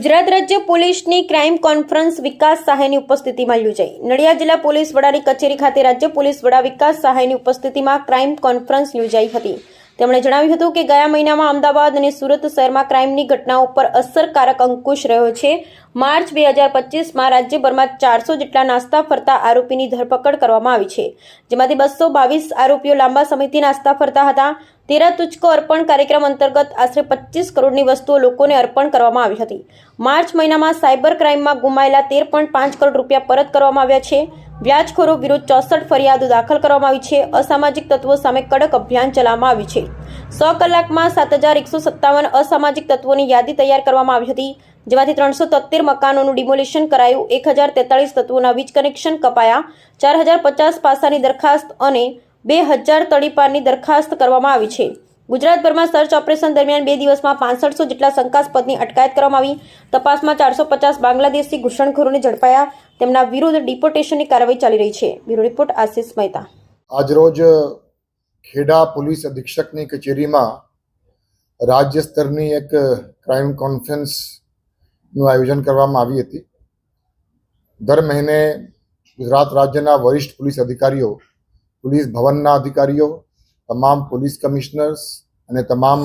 ગુજરાત રાજ્ય પોલીસની crime conference વિકાસ સહાયની ઉપસ્થિતિમાં યોજાઈ. નડિયાદ જિલ્લા પોલીસ વડાની કચેરી ખાતે રાજ્ય પોલીસ વડા વિકાસ સહાયની ઉપસ્થિતિમાં ક્રાઇમ કોન્ફરન્સ યોજાઈ હતી. તેમણે જણાવ્યું હતું કે ગયા મહિનામાં અમદાવાદ અને સુરત શહેરમાં ક્રાઇમની ઘટનાઓ પર અસરકારક અંકુશ રહ્યો છે. માર્ચ બે હજાર પચીસમાં રાજ્યભરમાં ચારસો જેટલા નાસ્તા ફરતા આરોપીની ધરપકડ કરવામાં આવી છે. જેમાંથી બસો બાવીસ આરોપીઓ લાંબા સમયથી નાસ્તા ફરતા હતા. તેરા તુચકો અર્પણ કાર્યક્રમ અંતર્ગત આશરે પચીસ કરોડની વસ્તુઓ લોકોને અર્પણ કરવામાં આવી હતી. માર્ચ મહિનામાં સાયબર ક્રાઇમમાં ગુમાયેલા તેર પોઈન્ટ પાંચ કરોડ રૂપિયા પરત કરવામાં આવ્યા છે. વ્યાજખોરો વિરુદ્ધ ચોસઠ ફરિયાદો દાખલ કરવામાં આવી છે. અસામાજિક તત્વો સામે કડક અભિયાન ચલાવવામાં આવ્યું છે. સો કલાકમાં સાત હજાર એકસો સત્તાવન અસામાજિક તત્વોની યાદી તૈયાર કરવામાં આવી હતી, જેમાંથી ત્રણસો તોતેર મકાનોનું ડિમોલિશન કરાયું, એક હજાર તેતાળીસ તત્વોના વીજ કનેક્શન કપાયા, ચાર હજાર પચાસ પાસાની દરખાસ્ત અને બે હજાર તળીપારની દરખાસ્ત કરવામાં આવી છે. ગુજરાતભરમાં સર્ચ ઓપરેશન દરમિયાન બે દિવસમાં પાંસઠસો જેટલા શંકાસ્પદની અટકાયત કરવામાં આવી. તપાસમાં ચારસો પચાસ બાંગ્લાદેશી ઘૂસણખોરોને ઝડપાયા. તેમના વિરુદ્ધ ડિપોર્ટેશનની કાર્યવાહી ચાલી રહી છે. Bureau report, Ashish Mehta. આજરોજ ખેડા પોલીસ અધિક્ષકની કચેરીમાં રાજ્ય સ્તરની એક ક્રાઇમ કોન્ફરન્સનું આયોજન કરવામાં આવી હતી. દર મહિને ગુજરાત રાજ્યના વરિષ્ઠ પોલીસ અધિકારીઓ, પોલીસ ભવનના અધિકારીઓ તમામ પોલીસ કમિશનર્સ અને તમામ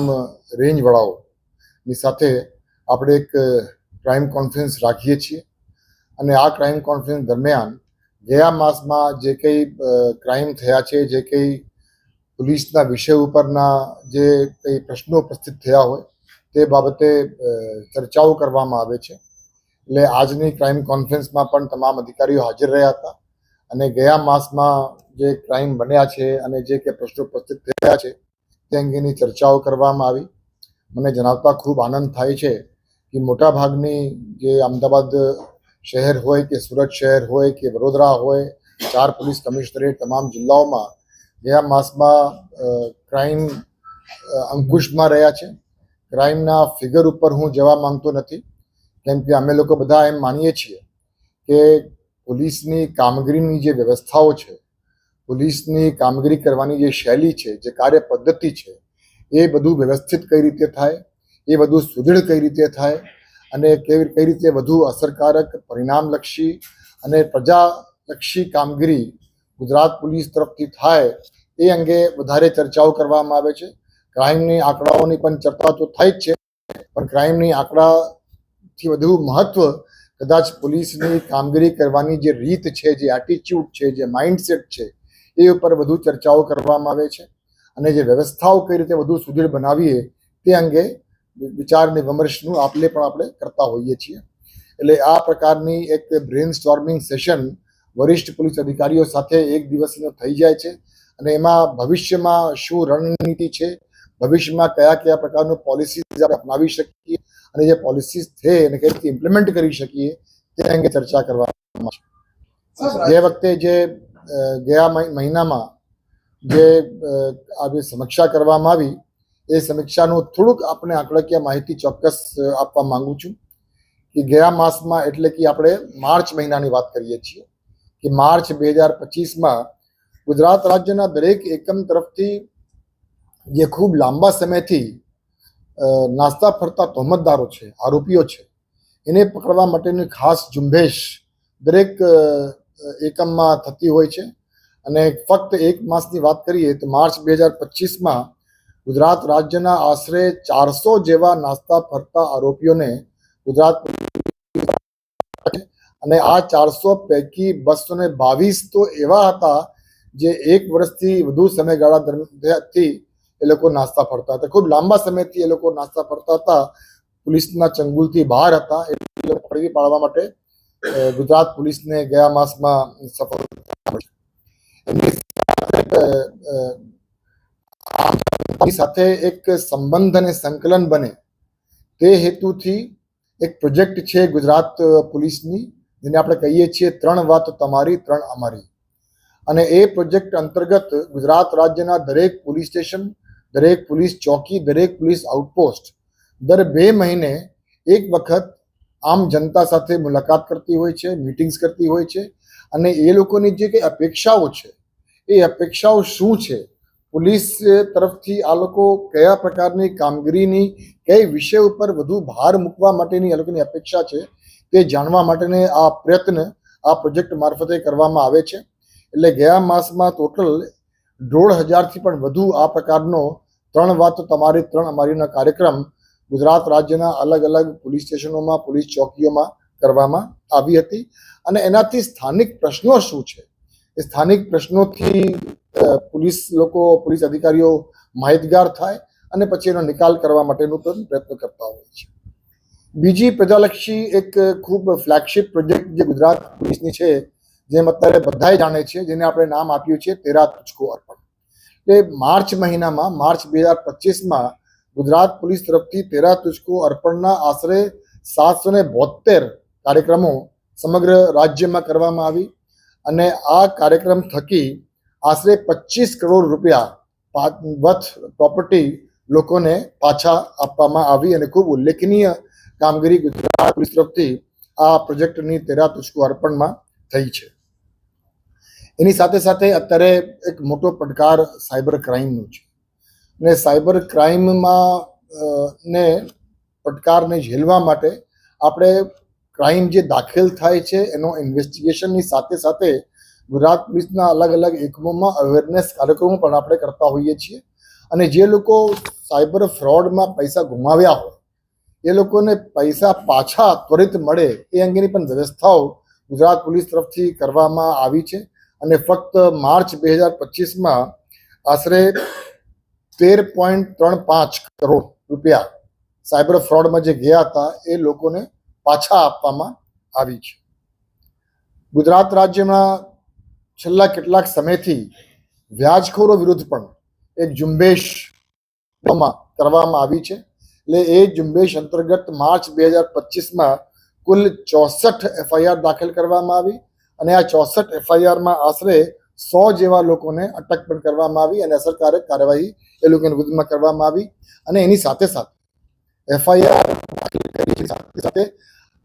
રેન્જ વડાઓની સાથે આપણે એક ક્રાઇમ કોન્ફરન્સ રાખીએ છીએ. અને આ ક્રાઇમ કોન્ફરન્સ દરમિયાન ગયા માસમાં જે કંઈ ક્રાઇમ થયા છે, જે કંઈ પોલીસના વિષય ઉપરના જે કંઈ પ્રશ્નો ઉપસ્થિત થયા હોય, તે બાબતે ચર્ચાઓ કરવામાં આવે છે. એટલે આજની ક્રાઇમ કોન્ફરન્સમાં પણ તમામ અધિકારીઓ હાજર રહ્યા હતા. અને ગયા માસમાં જે ક્રાઇમ બન્યા છે અને જે કે પ્રશ્નો ઉપસ્થિત થયા છે, તે અંગેની ચર્ચાઓ કરવામાં આવી. મને જણાવતા ખૂબ આનંદ થાય છે કે મોટાભાગની જે અમદાવાદ શહેર હોય કે સુરત શહેર હોય કે વડોદરા હોય, ચાર પોલીસ કમિશનરેટ તમામ જિલ્લાઓમાં ગયા માસમાં ક્રાઇમ અંકુશમાં રહ્યા છે. ક્રાઇમના ફિગર ઉપર હું જવા માંગતો નથી, કેમ કે અમે લોકો બધા એમ માનીએ છીએ કે પોલીસની કામગીરીની જે વ્યવસ્થાઓ છે પોલીસની કામગીરી કરવાની જે શૈલી છે, જે કાર્ય પદ્ધતિ છે, એ બધું વ્યવસ્થિત કઈ રીતે થાય, એ બધું સુદૃઢ કઈ રીતે થાય, અને કેવી કઈ રીતે વધુ અસરકારક, પરિણામલક્ષી અને પ્રજાલક્ષી કામગીરી ગુજરાત પોલીસ તરફથી થાય, એ અંગે વધારે ચર્ચાઓ કરવામાં આવે છે. ક્રાઇમની આંકડાઓની પણ ચર્ચા તો થાય જ છે, પણ ક્રાઇમની આંકડાથી વધુ મહત્વ કદાચ પોલીસની કામગીરી કરવાની જે રીત છે, જે એટીટ્યુડ છે, જે માઇન્ડસેટ છે એ ઉપર વધુ ચર્ચાઓ કરવામાં આવે છે અને જે વ્યવસ્થાઓ કઈ રીતે વધુ સુદૃઢ બનાવીએ તે અંગે વિચાર અને વિમર્શનું આપલે પણ આપણે કરતા હોઈએ છીએ. એટલે આ પ્રકારની એક બ્રેન સ્ટોર્મિંગ સેશન વરિષ્ઠ પોલીસ અધિકારીઓ સાથે એક દિવસનો થઈ જાય છે અને એમાં ભવિષ્યમાં શું રણનીતિ છે ભવિષ્યમાં કયા કયા પ્રકારનું પોલિસીઝ આપણે અપનાવી શકીએ અને જે પોલિસીઝ છે એને કઈ રીતે ઇમ્પ્લિમેન્ટ કરી શકીએ તે અંગે ચર્ચા કરવામાં આવશે જે વખતે જે ગયા મહિનામાં જે આવી સમીક્ષા કરવામાં આવી, એ સમીક્ષાનું થોડુંક આપણે આંકડાકીય માહિતી ચોક્કસ આપવા માંગુ છું કે ગયા માસમાં એટલે કે આપણે માર્ચ મહિનાની વાત કરીએ છીએ કે માર્ચ બે હજાર પચીસમાં ગુજરાત રાજ્યના દરેક એકમ તરફથી જે ખૂબ લાંબા સમયથી નાસ્તા ફરતા તહોમતદારો છે, આરોપીઓ છે, એને પકડવા માટેની ખાસ ઝુંબેશ દરેક એકમમાં થતી હોય છે. અને ફક્ત એક માસની વાત કરીએ તો માર્ચ બે હજાર પચીસમાં ગુજરાત રાજ્યના આશરે ચારસો જેવા નાસ્તા ફરતા આરોપીઓને ગુજરાત અને આ ચારસો પૈકી બસો ને બાવીસ તો એવા હતા જે એક વર્ષથી વધુ સમયગાળા દરમિયાનથી એ લોકો નાસ્તા ફરતા હતા. ખૂબ લાંબા સમયથી એ લોકો નાસ્તા ફરતા હતા. પોલીસના ચંગુલથી બહાર હતા. એ લોકો પાડવા માટે ગુજરાત પોલીસને ગયા માસમાં સફળતા સાથે એક સંબંધ અને સંકલન બને તે હેતુથી એક પ્રોજેક્ટ છે ગુજરાત પોલીસની, જેને આપણે કહીએ છીએ ત્રણ વાત તમારી, ત્રણ અમારી. અને એ પ્રોજેક્ટ અંતર્ગત ગુજરાત રાજ્યના દરેક પોલીસ સ્ટેશન, દરેક પોલીસ ચોકી, દરેક પોલીસ આઉટપોસ્ટ દર બે મહિને એક વખત આમ જનતા સાથે મુલાકાત કરતી હોય છે મીટિંગ્સ કરતી હોય છે અને એ લોકોની જે કંઈ અપેક્ષાઓ છે, એ અપેક્ષાઓ શું છે? પોલીસ તરફથી આ લોકો કયા પ્રકારની કામગીરીની, કઈ વિષય ઉપર વધુ ભાર મૂકવા માટેની આ લોકોની અપેક્ષા છે તે જાણવા માટેને આ પ્રયત્ન, આ પ્રોજેક્ટ મારફતે કરવામાં આવે છે. એટલે ગયા માસમાં ટોટલ દોઢ હજારથી પણ વધુ આ પ્રકારનો ત્રણ વાત તમારી ત્રણ અમારીના કાર્યક્રમ ગુજરાત રાજ્યના અલગ અલગ પોલીસ સ્ટેશનોમાં, પોલીસ ચોકીઓમાં કરવામાં આવી હતી. અને એનાથી સ્થાનિક પ્રશ્નો શું છે? એ સ્થાનિક પ્રશ્નોથી પોલીસ લોકો, પોલીસ અધિકારીઓ માહિતગાર થાય અને પછી એનો નિકાલ કરવા માટેનો પણ પ્રયત્ન કરતા હોય છે. બીજી પ્રજાલક્ષી એક ખૂબ ફ્લેગશિપ પ્રોજેક્ટ જે ગુજરાત પોલીસની છે, જેમ અત્યારે બધાએ જાણે છે, જેને આપણે નામ આપ્યું છે તેરા તુચકો અર્પણ. એ માર્ચ મહિનામાં, માર્ચ બે હજાર પચીસમાં ગુજરાત પોલીસ તરફથી તેરા તુષ્કો અર્પણના આશરે સાતસો ને બોતેર કાર્યક્રમો સમગ્ર રાજ્યમાં કરવામાં આવી અને આ કાર્યક્રમ થકી આશરે પચીસ કરોડ રૂપિયા વથ પ્રોપર્ટી લોકોને પાછા આપવામાં આવી અને ખૂબ ઉલ્લેખનીય કામગીરી ગુજરાત પોલીસ તરફથી આ પ્રોજેક્ટની તેરા તુષ્કો અર્પણમાં થઈ છે. એની સાથે સાથે અત્યારે એક મોટો પડકાર સાયબર ક્રાઇમનો છે. અને સાયબર ક્રાઇમમાં ને પડકારને ઝેલવા માટે આપણે ક્રાઇમ જે દાખલ થાય છે, એનો ઇન્વેસ્ટિગેશનની સાથે સાથે ગુજરાત પોલીસના અલગ અલગ એકમોમાં અવેરનેસ કાર્યક્રમો પણ આપણે કરતા હોઈએ છીએ. અને જે લોકો સાયબર ફ્રોડમાં પૈસા ગુમાવ્યા હોય, એ લોકોને પૈસા પાછા ત્વરિત મળે એ અંગેની પણ વ્યવસ્થાઓ ગુજરાત પોલીસ તરફથી કરવામાં આવી છે. અને ફક્ત માર્ચ બે હજાર પચીસમાં આશરે તેર પોઈન્ટ ત્રણ પાંચ કરોડ રૂપિયા સાયબર ફ્રોડમાં જે ગયા હતા, એ લોકોને પાછા આપવામાં આવી છે. ગુજરાત રાજ્યમાં છેલ્લા કેટલાક સમયથી વ્યાજખોરો વિરુદ્ધ પણ એક ઝુંબેશ કરવામાં આવી છે. એટલે એ ઝુંબેશ અંતર્ગત માર્ચ બે હજાર પચીસમાં કુલ ચોસઠ એફઆઈઆર દાખલ કરવામાં આવી અને આ ચોસઠ એફઆઈઆરમાં આશરે સો જેવા લોકોને અટક પણ કરવામાં આવી અને અસરકારક કાર્યવાહી એ લોકોની વિરુદ્ધમાં કરવામાં આવી અને એની સાથે સાથે એફઆઈઆર સાથે સાથે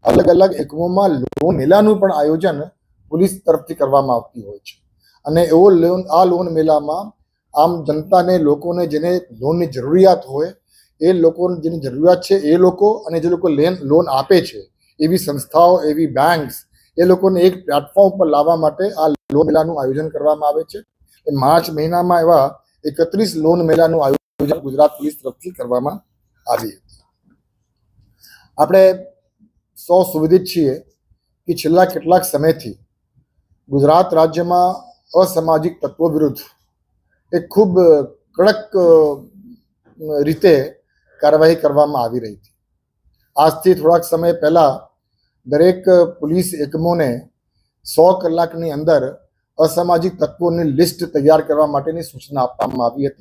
અલગ અલગ એકમોમાં લોન મેળાનું પણ આયોજન પોલીસ તરફથી કરવામાં આવતી હોય છે. અને એવો લોન આ લોન મેળામાં આમ જનતાને લોકોને જેને લોનની જરૂરિયાત હોય એ લોકોને જેની જરૂરિયાત છે એ લોકો અને જે લોકો લેન, લોન આપે છે એવી સંસ્થાઓ, એવી બેંક્સ એ લોકોને એક પ્લેટફોર્મ પર લાવવા માટે આ લોન મેળાનું આયોજન કરવામાં આવે છે. માર્ચ મહિનામાં એવા એકત્રીસ લોન મેળાનું આયોજન ગુજરાત પોલીસ તરફથી કરવામાં આવી આપણે સૌ સુવિધિત છીએ કે છેલ્લા કેટલાક સમયથી ગુજરાત રાજ્યમાં અસામાજિક તત્વો વિરુદ્ધ એક ખૂબ કડક રીતે કાર્યવાહી કરવામાં આવી રહી હતી. આજથી થોડાક સમય પહેલા દરેક પોલીસ એકમોને સો કલાકની અંદર અસામાજિક તત્વોની લિસ્ટ તૈયાર કરવા માટેની સૂચના આપવામાં આવી હતી.